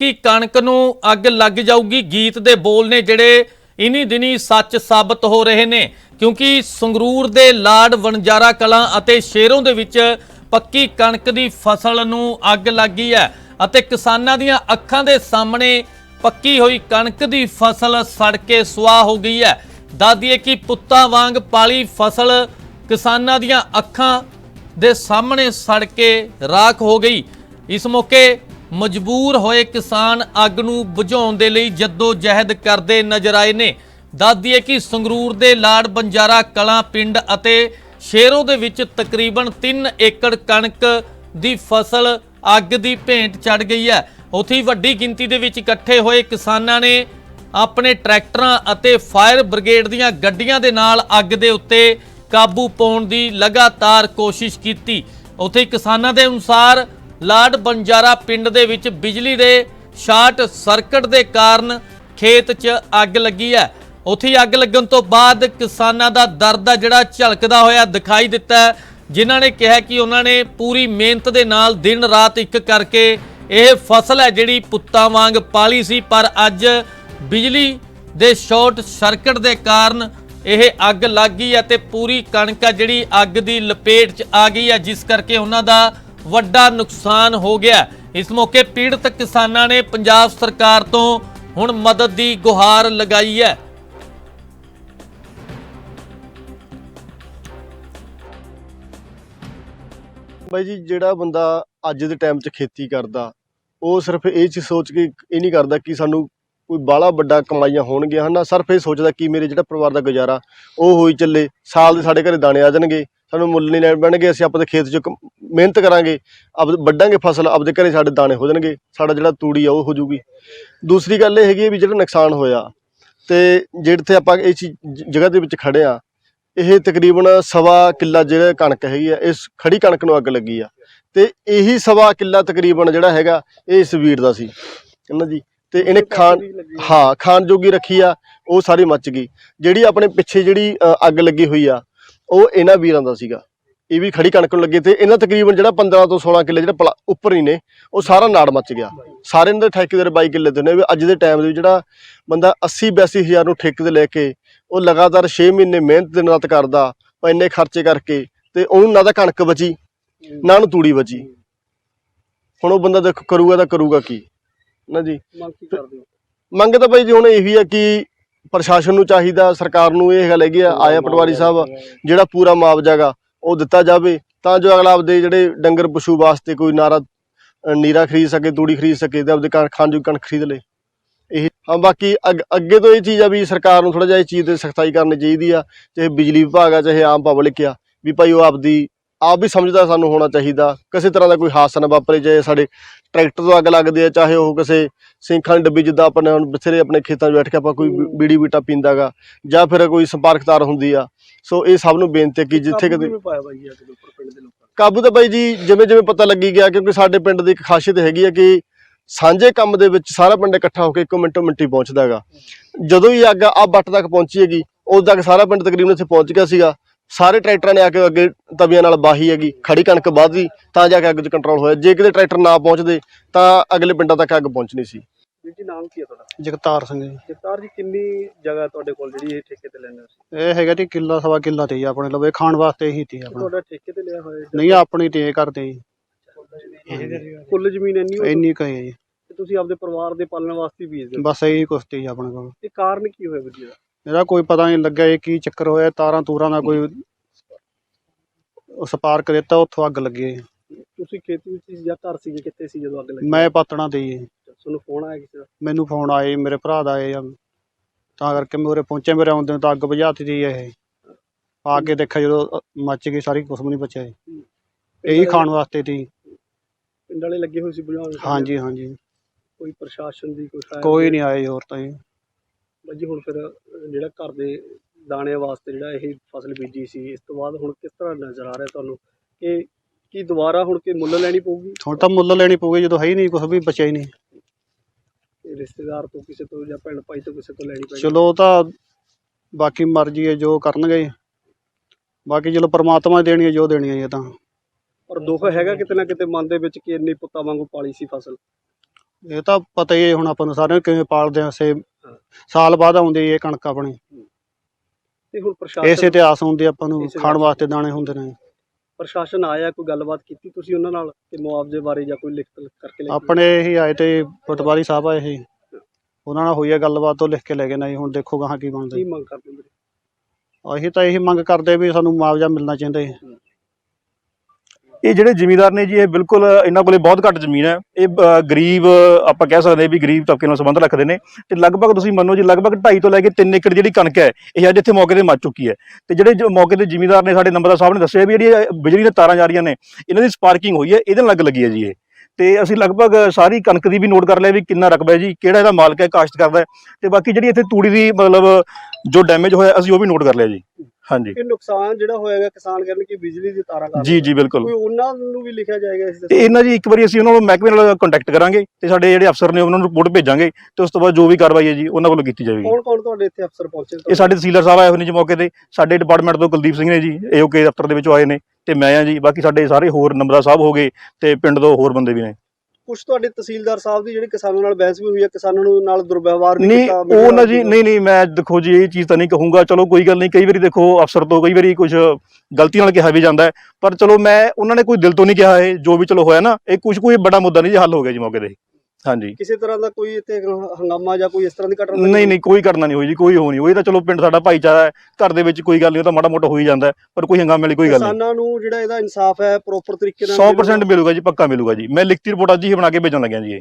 ਕਿ ਕਣਕ ਨੂੰ ਅੱਗ ਲੱਗ ਜਾਊਗੀ। ਗੀਤ ਦੇ ਬੋਲ ਨੇ ਜਿਹੜੇ ਇਨੀ ਦਿਨੀ ਸੱਚ ਸਾਬਤ ਹੋ ਰਹੇ ਨੇ, ਕਿਉਂਕਿ ਸੰਗਰੂਰ ਦੇ ਲਾੜ ਵਣਜਾਰਾ ਕਲਾਂ ਅਤੇ ਸ਼ੇਰੋਂ ਦੇ ਵਿੱਚ ਪੱਕੀ ਕਣਕ ਦੀ ਫਸਲ ਨੂੰ ਅੱਗ ਲੱਗੀ ਹੈ ਅਤੇ ਕਿਸਾਨਾਂ ਦੀਆਂ ਅੱਖਾਂ ਦੇ ਸਾਹਮਣੇ ਪੱਕੀ ਹੋਈ ਕਣਕ ਦੀ ਫਸਲ ਸੜ ਕੇ ਸੁਆਹ ਹੋ ਗਈ ਹੈ। ਦਾਦੀਏ ਕਿ ਪੁੱਤਾਂ ਵਾਂਗ ਪਾਲੀ ਫਸਲ ਕਿਸਾਨਾਂ ਦੀਆਂ ਅੱਖਾਂ ਦੇ ਸਾਹਮਣੇ ਸੜ ਕੇ ਰਾਖ ਹੋ ਗਈ। ਇਸ ਮੌਕੇ ਮਜਬੂਰ ਹੋਏ ਕਿਸਾਨ ਅੱਗ ਨੂੰ ਬੁਝਾਉਣ ਦੇ ਲਈ ਜੱਦੋ ਜਹਿਦ ਕਰਦੇ ਨਜ਼ਰ ਆਏ ਨੇ। ਦੱਸਦੀਏ ਕਿ ਸੰਗਰੂਰ ਦੇ ਲਾੜ ਬੰਜਾਰਾ ਕਲਾਂ ਪਿੰਡ ਅਤੇ ਸ਼ੇਰੋ ਦੇ ਵਿੱਚ ਤਕਰੀਬਨ 3 ਏਕੜ ਕਣਕ ਦੀ ਫਸਲ ਅੱਗ ਦੀ ਭੇਂਟ ਚੜ ਗਈ ਹੈ। ਉੱਥੇ ਵੱਡੀ ਗਿਣਤੀ ਦੇ ਵਿੱਚ ਇਕੱਠੇ ਹੋਏ ਕਿਸਾਨਾਂ ਨੇ ਆਪਣੇ ਟਰੈਕਟਰਾਂ ਅਤੇ ਫਾਇਰ ਬ੍ਰਿਗੇਡ ਦੀਆਂ ਗੱਡੀਆਂ ਦੇ ਨਾਲ ਅੱਗ ਦੇ ਉੱਤੇ ਕਾਬੂ ਪਾਉਣ ਦੀ ਲਗਾਤਾਰ ਕੋਸ਼ਿਸ਼ ਕੀਤੀ। ਉੱਥੇ ਕਿਸਾਨਾਂ ਦੇ ਅਨੁਸਾਰ ਲਾਡ ਬੰਜਾਰਾ ਪਿੰਡ ਦੇ ਵਿੱਚ ਬਿਜਲੀ ਦੇ ਸ਼ਾਰਟ ਸਰਕਟ ਦੇ ਕਾਰਨ ਖੇਤ 'ਚ ਅੱਗ ਲੱਗੀ ਹੈ। ਉੱਥੇ ਅੱਗ ਲੱਗਣ ਤੋਂ ਬਾਅਦ ਕਿਸਾਨਾਂ ਦਾ ਦਰਦ ਆ ਜਿਹੜਾ ਝਲਕਦਾ ਹੋਇਆ ਦਿਖਾਈ ਦਿੱਤਾ ਜਿਨ੍ਹਾਂ ਨੇ ਕਿਹਾ ਕਿ ਉਹਨਾਂ ਨੇ ਪੂਰੀ ਮਿਹਨਤ ਦੇ ਨਾਲ ਦਿਨ ਰਾਤ ਇੱਕ ਕਰਕੇ ਇਹ ਫਸਲ ਹੈ ਜਿਹੜੀ ਪੁੱਤਾਂ ਵਾਂਗ ਪਾਲੀ ਸੀ, ਪਰ ਅੱਜ ਬਿਜਲੀ ਦੇ ਸ਼ਾਰਟ ਸਰਕਟ ਦੇ ਕਾਰਨ ਇਹ ਅੱਗ ਲੱਗ ਗਈ ਹੈ ਤੇ ਪੂਰੀ ਕਣਕ ਆ ਜਿਹੜੀ ਅੱਗ ਦੀ ਲਪੇਟ 'ਚ ਆ ਗਈ ਹੈ, ਜਿਸ ਕਰਕੇ ਉਹਨਾਂ ਦਾ ਵੱਡਾ ਨੁਕਸਾਨ ਹੋ ਗਿਆ। ਇਸ ਮੌਕੇ ਪੀੜਤ ਕਿਸਾਨਾਂ ਨੇ ਪੰਜਾਬ ਸਰਕਾਰ ਤੋਂ ਹੁਣ ਮਦਦ ਦੀ ਗੁਹਾਰ ਲਗਾਈ ਹੈ। ਬਾਈ ਜੀ, ਜਿਹੜਾ ਬੰਦਾ ਅੱਜ ਦੇ ਟਾਈਮ 'ਚ ਖੇਤੀ ਕਰਦਾ, ਉਹ ਸਿਰਫ ਇਹ ਚੀਜ਼ ਸੋਚ ਕੇ ਇਹ ਨਹੀਂ ਕਰਦਾ ਕਿ ਸਾਨੂੰ ਕੋਈ ਬਾਹਲਾ ਵੱਡਾ ਕਮਾਈਆਂ ਹੋਣਗੀਆਂ, ਹਨਾ? ਸਿਰਫ ਇਹ ਸੋਚਦਾ ਕਿ ਮੇਰੇ ਜਿਹੜਾ ਪਰਿਵਾਰ ਦਾ ਗੁਜ਼ਾਰਾ, ਉਹ ਹੋਈ ਚੱਲੇ, ਸਾਲ ਦੇ ਸਾਡੇ ਘਰੇ ਦਾਣੇ ਆ ਜਾਣਗੇ, ਸਾਨੂੰ ਮੁੱਲ ਨਹੀਂ ਲੈਣ ਪੈਣਗੇ, ਅਸੀਂ ਆਪਣੇ ਖੇਤ 'ਚ ਮਿਹਨਤ ਕਰਾਂਗੇ ਆਪ ਵੱਢਾਂਗੇ ਫਸਲ ਆਪਦੇ ਘਰੇ ਸਾਡੇ ਦਾਣੇ ਹੋ ਜਾਣਗੇ ਸਾਡਾ ਜਿਹੜਾ ਤੂੜੀ ਆ ਉਹ ਹੋ ਜੂਗੀ ਦੂਸਰੀ ਗੱਲ ਇਹ ਹੈਗੀ ਹੈ ਵੀ ਜਿਹੜਾ ਨੁਕਸਾਨ ਹੋਇਆ ਤੇ ਜਿਹੜੇ ਤੇ ਆਪਾਂ ਇਹ ਜਗ੍ਹਾ ਦੇ ਵਿੱਚ ਖੜੇ ਆ ਇਹ ਤਕਰੀਬਨ ਸਵਾ ਕਿੱਲਾ ਜਿਹੜਾ ਕਣਕ ਹੈਗੀ ਆ ਇਸ ਖੜੀ ਕਣਕ ਨੂੰ ਅੱਗ ਲੱਗੀ ਆ। ਤੇ ਇਹੀ ਸਵਾ ਕਿੱਲਾ ਤਕਰੀਬਨ ਜਿਹੜਾ ਹੈਗਾ ਇਹ ਇਸ ਵੀਰ ਦਾ ਸੀ। ਇਹਨਾਂ ਜੀ ਤੇ ਇਹਨੇ ਖਾਣ ਹਾਂ ਖਾਣ ਜੋਗੀ ਰੱਖੀ ਆ ਉਹ ਸਾਰੀ ਮੱਚ ਗਈ। ਜਿਹੜੀ ਆਪਣੇ ਪਿੱਛੇ ਜਿਹੜੀ ਅੱਗ ਲੱਗੀ ਹੋਈ ਆ ਉਹ ਇਹਨਾਂ ਵੀਰਾਂ ਦਾ ਸੀਗਾ। ਇਹ ਵੀ ਖੜੀ ਕਣਕ ਨੂੰ ਲੱਗੇ ਤੇ ਇਹਨਾਂ ਤਕਰੀਬਨ ਜਿਹੜਾ 15 ਤੋਂ 16 ਕਿੱਲੇ ਜਿਹੜਾ ਉੱਪਰ ਹੀ ਨੇ ਉਹ ਸਾਰਾ ਨਾੜ ਮੱਚ ਗਿਆ। ਸਾਰੇ ਇਹਨਾਂ ਦੇ ਠੇਕੇਦਾਰ 22 ਕਿੱਲੇ ਦੇ ਨੇ ਵੀ ਅੱਜ ਦੇ ਟਾਈਮ ਦੇ ਵਿੱਚ ਜਿਹੜਾ ਬੰਦਾ 80 82 ਹਜ਼ਾਰ ਨੂੰ ਠੇਕੇ ਤੇ ਲੈ ਕੇ ਉਹ ਲਗਾਤਾਰ 6 ਮਹੀਨੇ ਮਿਹਨਤ ਦੇ ਨਾਲ ਕਰਦਾ ਉਹ ਇੰਨੇ ਖਰਚੇ ਕਰਕੇ ਤੇ ਉਹਨੂੰ ਨਾ ਤਾਂ ਕਣਕ ਬਚੀ ਨਾ ਉਹਨੂੰ ਤੂੜੀ ਬਚੀ। ਹੁਣ ਉਹ ਬੰਦਾ ਦੇਖ ਕਰੂਗਾ ਤਾਂ ਕਰੂਗਾ ਕੀ ਨਾ ਜੀ? ਮੰਗ ਤਾਂ ਬਾਈ ਜੀ ਹੁਣ ਇਹੀ ਆ ਕਿ ਪ੍ਰਸ਼ਾਸਨ ਨੂੰ ਚਾਹੀਦਾ ਸਰਕਾਰ ਨੂੰ ਇਹ ਗੱਲ ਹੈਗੀ ਆ ਆਇਆ ਪਟਵਾਰੀ ਸਾਹਿਬ ਜਿਹੜਾ ਪੂਰਾ ਮੁਆਵਜ਼ਾ ਗਾ ਉਹ ਦਿੱਤਾ ਜਾਵੇ, ਤਾਂ ਜੋ ਅਗਲਾ ਆਪਦੇ ਜਿਹੜੇ ਡੰਗਰ ਪਸ਼ੂ ਵਾਸਤੇ ਕੋਈ ਨਾਰਾ ਨੀਰਾ ਖਰੀਦ ਸਕੇ, ਤੂੜੀ ਖਰੀਦ ਸਕੇ ਤੇ ਆਪਦੇ ਕਣ- ਖਾਣ ਜੋ ਕਣਕ ਖਰੀਦ ਲੇ। ਇਹ ਹਾਂ, ਬਾਕੀ ਅੱਗੇ ਤੋਂ ਇਹ ਚੀਜ਼ ਆ ਵੀ ਸਰਕਾਰ ਨੂੰ ਥੋੜਾ ਜਿਹਾ ਇਹ ਚੀਜ਼ ਤੇ ਸਖਤਾਈ ਕਰਨੀ ਚਾਹੀਦੀ ਆ, ਚਾਹੇ ਬਿਜਲੀ ਵਿਭਾਗ ਆ, ਚਾਹੇ ਆਮ ਪਬਲਿਕ ਆ, ਵੀ ਭਾਈ ਉਹ ਆਪਦੀ ਆਪ ਵੀ ਸਮਝਦਾ ਸਾਨੂੰ ਹੋਣਾ ਚਾਹੀਦਾ। ਕਿਸੇ ਤਰ੍ਹਾਂ ਦਾ ਕੋਈ ਹਾਦਸਾ ਨਾ ਵਾਪਰੇ ਚਾਹੇ ਸਾਡੇ ਟਰੈਕਟਰ ਤੋਂ ਅੱਗ ਲੱਗਦੀ ਹੈ ਚਾਹੇ ਉਹ ਕਿਸੇ ਸਿੰਖਾਂ ਦੀ ਡੱਬੀ ਜਿੱਦਾਂ ਆਪਣੇ ਹੁਣ ਬਥੇਰੇ ਆਪਣੇ ਖੇਤਾਂ 'ਚ ਬੈਠ ਕੇ ਆਪਾਂ ਕੋਈ ਬੀੜੀ ਬੀਟਾ ਪੀਂਦਾਗਾ ਜਾਂ ਫਿਰ ਕੋਈ ਸੰਪਰਕ ਤਾਰ ਹੁੰਦੀ ਆ। ਸੋ ਇਹ ਸਭ ਨੂੰ ਬੇਨਤੀ ਹੈ ਕਿ ਜਿੱਥੇ ਕਾਬੂ ਕਿਤੇ ਕਿਵੇਂ ਪਾਇਆ ਬਾਈ ਅੱਜ ਦੇ ਉੱਪਰ ਪਿੰਡ ਦੇ ਲੋਕਾਂ ਕਾਬੂ ਤਾਂ ਬਾਈ ਜੀ ਜਿਵੇਂ ਜਿਵੇਂ ਪਤਾ ਲੱਗੀ ਗਿਆ ਕਿਉਂਕਿ ਸਾਡੇ ਪਿੰਡ ਦੀ ਇੱਕ ਖਾਸੀਅਤ ਹੈਗੀ ਹੈ ਕਿ ਸਾਂਝੇ ਕੰਮ ਦੇ ਵਿੱਚ ਸਾਰਾ ਪਿੰਡ ਇਕੱਠਾ ਹੋ ਕੇ ਇੱਕੋ ਮਿੰਟੋ ਮਿੰਟੀ ਪਹੁੰਚਦਾ ਹੈਗਾ ਜਦੋਂ ਹੀ ਅੱਗ ਆ ਬੱਟ ਤੱਕ ਪਹੁੰਚੀ ਹੈਗੀ ਉਦੋਂ ਤੱਕ ਸਾਰਾ ਪਿੰਡ ਤਕਰੀਬਨ ਇੱਥੇ ਪਹੁੰਚ ਗਿਆ ਸੀਗਾ। ਸਾਰੇ ਟਰੈਕਟਰਾਂ ਨੇ ਆ ਕੇ ਅੱਗੇ ਤਵੀਆਂ ਨਾਲ ਬਾਹੀ ਹੈਗੀ ਖੜੀ ਕਣਕ ਵੱਧਦੀ ਤਾਂ ਜਾ ਕੇ ਅੱਗ 'ਚ ਕੰਟਰੋਲ ਹੋਇਆ। ਜੇ ਕਿਤੇ ਟਰੈਕਟਰ ਨਾ ਪਹੁੰਚਦੇ ਤਾਂ ਅਗਲੇ ਪਿੰਡਾਂ ਤੱਕ ਅੱਗ ਪਹੁੰਚਣੀ ਸੀ। ਵੀਰ ਜੀ ਨਾਮ ਕੀ ਹੈ ਤੁਹਾਡਾ? ਜਗਤਾਰ ਸਿੰਘ ਜੀ। ਜਗਤਾਰ ਜੀ ਕਿੰਨੀ ਜਗ੍ਹਾ ਤੁਹਾਡੇ ਕੋਲ ਜਿਹੜੀ ਇਹ ਠੇਕੇ ਤੇ ਲੈਣੇ ਸੀ ਇਹ ਹੈਗਾ ਜੀ ਕਿੱਲਾ ਸਵਾ ਕਿੱਲਾ ਤੇ ਜੀ ਆਪਣੇ ਲਵੇ ਖਾਣ ਵਾਸਤੇ ਹੀ ਤੀ ਆਪਣਾ। ਤੁਹਾਡਾ ਠੇਕੇ ਤੇ ਲਿਆ ਹੋਇਆ ਨਹੀਂ ਆਪਣੀ ਤੇ ਕਰਦੇ ਜੀ। ਕੁੱਲ ਜ਼ਮੀਨ ਇੰਨੀ ਹੋਈ ਇੰਨੀ ਕਹੇ ਜੀ। ਤੇ ਤੁਸੀਂ ਆਪਦੇ ਪਰਿਵਾਰ ਦੇ ਪਾਲਣ ਵਾਸਤੇ ਬੀਜਦੇ ਬਸ ਇਹੀ ਕੁਛ ਤੀ ਜੀ ਆਪਣੇ ਕੋਲ। ਇਹ ਕਾਰਨ ਕੀ ਹੋਇਆ ਵੀਰ ਜੀ ਦਾ ਇਹਦਾ ਕੋਈ ਪਤਾ ਨਹੀਂ ਲੱਗਿਆ ਇਹ ਕੀ ਚੱਕਰ ਹੋਇਆ ਤਾਰਾਂ ਤੂਰਾਂ ਦਾ ਕੋਈ ਸਪਾਰਕ ਦਿੱਤਾ ਉੱਥੋਂ ਅੱਗ ਲੱਗੀ। ਤੁਸੀਂ ਖੇਤੀ ਵਿੱਚ ਸੀ ਜਾਂ ਘਰ ਸੀਗੇ? ਕਿੱਥੇ ਸੀ ਜਦੋਂ ਅੱਗ ਲੱਗੀ? ਮੈਂ ਪਾਤਣਾ ਤੇ ਜੀ ਤੁਹਾਨੂੰ ਫੋਨ ਆਇਆ ਕਿਸੇ ਦਾ? ਮੈਨੂੰ ਫੋਨ ਆਏ ਮੇਰੇ ਭਰਾ ਦਾ ਆਏ ਆ ਤਾਂ ਕਰਕੇ ਮੈਂ ਉਰੇ ਪਹੁੰਚਿਆ ਮੇਰੇ ਆਉਂਦੇ ਨੂੰ ਤਾਂ ਅੱਗ ਬੁਝਾਤੀ ਤੀ ਇਹ। ਆ ਕੇ ਦੇਖਿਆ ਜਦੋਂ ਮੱਚ ਗਈ ਸਾਰੀ ਵੀ ਨਹੀਂ ਬਚਿਆ। ਇਹੀ ਖਾਣ ਵਾਸਤੇ ਤੀ ਪਿੰਡ ਵਾਲੇ ਲੱਗੇ ਹੋਏ ਸੀ ਬੁਝਾਉਣ? ਹਾਂਜੀ ਹਾਂਜੀ। ਕੋਈ ਪ੍ਰਸ਼ਾਸਨ ਦੀ ਕੋਈ ਕੋਈ ਨਹੀਂ ਆਏ ਹੋਰ ਤਾਂ ਜੀ। ਜੀ ਹੁਣ ਫਿਰ ਜਿਹੜਾ ਘਰ ਦੇ ਦਾਣਿਆਂ ਵਾਸਤੇ ਜਿਹੜਾ ਇਹ ਫਸਲ ਬੀਜੀ ਸੀ ਇਸ ਤੋਂ ਬਾਅਦ ਹੁਣ ਕਿਸ ਤਰ੍ਹਾਂ ਨਜ਼ਰ ਆ ਰਿਹਾ ਤੁਹਾਨੂੰ? ਕਿ ਕੀ ਦੁਬਾਰਾ ਹੁਣ ਕਿ ਮੁੱਲ ਲੈਣੀ ਪਊਗੀ? ਹੁਣ ਤਾਂ ਮੁੱਲ ਲੈਣੀ ਪਊਗੀ ਜਦੋਂ ਹੈ ਹੀ ਨਹੀਂ ਕੁਛ ਵੀ ਬਚਿਆ ਹੀ ਨਹੀਂ। ਕਿ ਰਿਸ਼ਤੇਦਾਰ ਤੋਂ ਕਿਸੇ ਤੋਂ ਜਾਂ ਭੈਣ ਭਾਈ ਤੋਂ ਕਿਸੇ ਤੋਂ ਲੈਣੀ ਪਏਗੀ? ਚਲੋ ਉਹ ਤਾਂ ਬਾਕੀ ਮਰਜ਼ੀ ਹੈ ਜੋ ਕਰਨਗੇ। ਬਾਕੀ ਚਲੋ ਪ੍ਰਮਾਤਮਾ ਦੇਣੀ ਹੈ ਜੋ ਦੇਣੀ ਹੈ ਇਹ ਤਾਂ। ਪਰ ਦੁੱਖ ਹੈਗਾ ਕਿਤੇ ਨਾ ਕਿਤੇ ਮਨ ਦੇ ਵਿੱਚ ਕਿ ਇੰਨੀ ਪੁੱਤਾਂ ਵਾਂਗੂ ਪਾਲੀ ਸੀ ਫਸਲ? ਇਹ ਤਾਂ ਪਤਾ ਹੀ ਹੈ ਹੁਣ ਆਪਾਂ ਨੂੰ ਸਾਰਿਆਂ ਨੂੰ ਕਿਵੇਂ ਪਾਲਦੇ ਆ ਸੇ ਸਾਲ ਬਾਅਦ ਆਉਂਦੀ ਇਹ ਕਣਕ ਆਪਣੀ। ਤੇ ਹੁਣ ਇਸੇ ਪ੍ਰਸ਼ਾਸਨ ਤੇ ਆਸ ਹੁੰਦੀ ਆ ਆਪਾਂ ਨੂੰ ਖਾਣ ਤੇ ਵਾਸਤੇ ਦਾਣੇ ਹੁੰਦੇ ਨੇ। ਪ੍ਰਸ਼ਾਸਨ ਆਇਆ ਕੋਈ ਗੱਲਬਾਤ ਕੀਤੀ ਤੁਸੀਂ ਉਹਨਾਂ ਨਾਲ ਕਿ ਮੁਆਵਜ਼ੇ ਬਾਰੇ ਜਾਂ ਕੋਈ ਲਿਖਤ ਕਰਕੇ ਲੈ ਕੇ ਆਪਣੇ ਇਹੀ ਆਏ ਤੇ ਪਟਵਾਰੀ ਸਾਹਿਬ ਆਏ ਸੀ। ਉਹਨਾਂ ਨਾਲ ਹੋਈ ਹੈ ਗੱਲਬਾਤ ਉਹ ਲਿਖ ਕੇ ਲੈ ਗਏ ਨੇ ਹੁਣ ਦੇਖੋ ਗਾਹਾਂ ਕੀ ਬਣਦਾ। ਕੀ ਮੰਗ ਕਰਦੇ ਹੋ ਅਸੀਂ ਤਾਂ ਇਹੀ ਮੰਗ ਕਰਦੇ ਵੀ ਸਾਨੂੰ ਮੁਆਵਜ਼ਾ ਮਿਲਣਾ ਚਾਹੀਦਾ ਹੈ। ਇਹ ਜਿਹੜੇ ਜ਼ਿਮੀਂਦਾਰ ਨੇ ਜੀ, ਇਹ ਬਿਲਕੁਲ ਇਹਨਾਂ ਕੋਲੇ ਬਹੁਤ ਘੱਟ ਜ਼ਮੀਨ ਹੈ। ਇਹ ਗਰੀਬ, ਆਪਾਂ ਕਹਿ ਸਕਦੇ ਵੀ ਗਰੀਬ ਤਬਕੇ ਨਾਲ ਸੰਬੰਧ ਰੱਖਦੇ ਨੇ। ਤੇ ਲਗਭਗ ਤੁਸੀਂ ਮੰਨੋ ਜੀ, ਲਗਭਗ 2.5 ਤੋਂ ਲੈ ਕੇ 3 ਏਕੜ ਜਿਹੜੀ ਕਣਕ ਹੈ, ਇਹ ਅੱਜ ਇੱਥੇ ਮੌਕੇ ਤੇ ਮੱਚ ਚੁੱਕੀ ਹੈ। ਤੇ ਜਿਹੜੇ ਜੋ ਮੌਕੇ ਤੇ ਜ਼ਿਮੀਦਾਰ ਨੇ ਸਾਡੇ ਨੰਬਰਦਾਰ ਸਾਹਿਬ ਨੇ ਦੱਸਿਆ ਵੀ ਜਿਹੜੀ ਬਿਜਲੀ ਦੀਆਂ ਤਾਰਾਂ ਜਾ ਰਹੀਆਂ ਨੇ, ਇਹਨਾਂ ਦੀ ਸਪਾਰਕਿੰਗ ਹੋਈ ਹੈ, ਇਹਦੇ ਨਾਲ ਲੱਗ ਲੱਗੀ ਹੈ ਜੀ ਇਹ। ਤੇ ਅਸੀਂ ਲਗਭਗ ਸਾਰੀ ਕਣਕ ਦੀ ਵੀ ਨੋਟ ਕਰ ਲਿਆ ਵੀ ਕਿੰਨਾ ਰਕਬਾ ਹੈ ਜੀ, ਕਿਹੜਾ ਇਹਦਾ ਮਾਲਕ ਹੈ, ਕਾਸ਼ਤ ਕਰਦਾ ਹੈ। ਤੇ ਬਾਕੀ ਜਿਹੜੀ ਇੱਥੇ ਤੂੜੀ ਦੀ ਮਤਲਬ ਜੋ ਡੈਮੇਜ ਹੋਇਆ, ਅਸੀਂ ਉਹ ਵੀ ਨੋਟ ਕਰ ਲਿਆ ਜੀ। ਹਾਂਜੀ। ਇਹ ਨੁਕਸਾਨ ਜਿਹੜਾ ਹੋਏਗਾ ਕਿਸਾਨ ਕਰਨ ਕਿ ਬਿਜਲੀ ਦੀ ਤਾਰਾਂ ਕਰ ਜੀ ਜੀ ਬਿਲਕੁਲ। ਕੋਈ ਉਹਨਾਂ ਨੂੰ ਵੀ ਲਿਖਿਆ ਜਾਏਗਾ ਇਸ ਤੇ ਇਹਨਾਂ ਜੀ ਇੱਕ ਵਾਰੀ ਅਸੀਂ ਉਹਨਾਂ ਨੂੰ ਮਹਿਕਮੇ ਨਾਲ ਕੰਟੈਕਟ ਕਰਾਂਗੇ ਤੇ ਸਾਡੇ ਜਿਹੜੇ ਅਫਸਰ ਨੇ ਉਹਨਾਂ ਨੂੰ ਰਿਪੋਰਟ ਭੇਜਾਂਗੇ ਤੇ ਉਸ ਤੋਂ ਬਾਅਦ ਜੋ ਵੀ ਕਾਰਵਾਈ ਹੈ ਜੀ ਉਹਨਾਂ ਵੱਲੋਂ ਕੀਤੀ ਜਾਵੇਗੀ। ਕੌਣ ਕੌਣ ਤੁਹਾਡੇ ਇੱਥੇ ਅਫਸਰ ਪਹੁੰਚੇ ਇਹ ਸਾਡੇ ਤਹਿਸੀਲਦਾਰ ਸਾਹਿਬ ਆਏ ਹੋਏ ਨੇ ਜੀ ਮੌਕੇ ਤੇ। ਸਾਡੇ ਡਿਪਾਰਟਮੈਂਟ ਤੋਂ ਕੁਲਦੀਪ ਸਿੰਘ ਨੇ ਜੀ ਏਓਕੇ ਦਫ਼ਤਰ ਦੇ ਵਿੱਚੋਂ ਆਏ ਨੇ ਤੇ ਮੈਂ ਆ ਜੀ ਬਾਕੀ ਸਾਡੇ ਸਾਰੇ ਹੋਰ ਨੰਬਰਦਾਰ ਸਾਹਿਬ ਹੋ ਗਏ ਤੇ ਪਿੰਡ ਤੋਂ ਹੋਰ ਬੰਦੇ ਵੀ ਨੇ। ਕੁਝ ਤੁਹਾਡੇ ਤਹਿਸੀਲਦਾਰ ਸਾਹਿਬ ਦੀ ਜਿਹੜੀ ਕਿਸਾਨਾਂ ਨਾਲ ਬਹਿਸ ਵੀ ਹੋਈ ਹੈ ਕਿਸਾਨਾਂ ਨੂੰ ਨਾਲ ਦੁਰਵਿਵਹਾਰ ਵੀ ਨਹੀਂ ਕੀਤਾ ਉਹ ਨਾ ਜੀ ਨਹੀਂ ਨਹੀਂ ਮੈਂ ਦੇਖੋ ਜੀ ਇਹ ਚੀਜ਼ ਤਾਂ ਨਹੀਂ ਕਹੂੰਗਾ ਚਲੋ ਕੋਈ ਗੱਲ ਨਹੀਂ ਕਈ ਵਾਰੀ ਦੇਖੋ ਅਫਸਰ ਤੋਂ ਕਈ ਵਾਰੀ ਕੁਝ ਗਲਤੀ ਨਾਲ ਕਿਹਾ ਵੀ ਜਾਂਦਾ ਹੈ ਪਰ ਚਲੋ ਮੈਂ ਉਹਨਾਂ ਨੇ ਕੋਈ ਦਿਲ ਤੋਂ ਨਹੀਂ ਕਿਹਾ ਇਹ ਜੋ ਵੀ ਚਲੋ ਹੋਇਆ ਨਾ ਇਹ ਕੁਝ ਕੋਈ ਵੱਡਾ ਮੁੱਦਾ ਨਹੀਂ ਜੀ ਹੱਲ ਹੋ ਗਿਆ ਜੀ ਮੌਕੇ ਤੇ। ਹਾਂਜੀ। ਕਿਸੇ ਤਰ੍ਹਾਂ ਦਾ ਕੋਈ ਇੱਥੇ ਹੰਗਾਮਾ ਜਾਂ ਕੋਈ ਇਸ ਤਰ੍ਹਾਂ ਦੀ ਘਟਨਾ ਨਹੀਂ ਨਹੀਂ ਕੋਈ ਕਰਨਾ ਨਹੀਂ ਹੋਈ ਜੀ ਕੋਈ ਹੋ ਨਹੀਂ ਹੋਈ। ਇਹ ਤਾਂ ਚਲੋ ਪਿੰਡ ਸਾਡਾ ਭਾਈਚਾਰਾ ਹੈ ਘਰ ਦੇ ਵਿੱਚ ਕੋਈ ਗੱਲ ਨਹੀਂ ਉਹ ਤਾਂ ਮਾੜਾ ਮੋਟਾ ਹੋ ਹੀ ਜਾਂਦਾ ਪਰ ਕੋਈ ਹੰਗਾਮੇ ਵਾਲੀ ਕੋਈ ਗੱਲ ਨਹੀਂ। ਕਿਸਾਨਾਂ ਨੂੰ ਜਿਹੜਾ ਇਹਦਾ ਇਨਸਾਫ ਹੈ ਪ੍ਰੋਪਰ ਤਰੀਕੇ ਨਾਲ 100% ਮਿਲੂਗਾ ਜੀ ਪੱਕਾ ਮਿਲੂਗਾ ਜੀ। ਮੈਂ ਲਿਖਤੀ ਰਿਪੋਰਟ ਅੱਜ ਹੀ ਬਣਾ ਕੇ ਭੇਜਣ ਲੱਗਿਆ ਜੀ ਇਹ।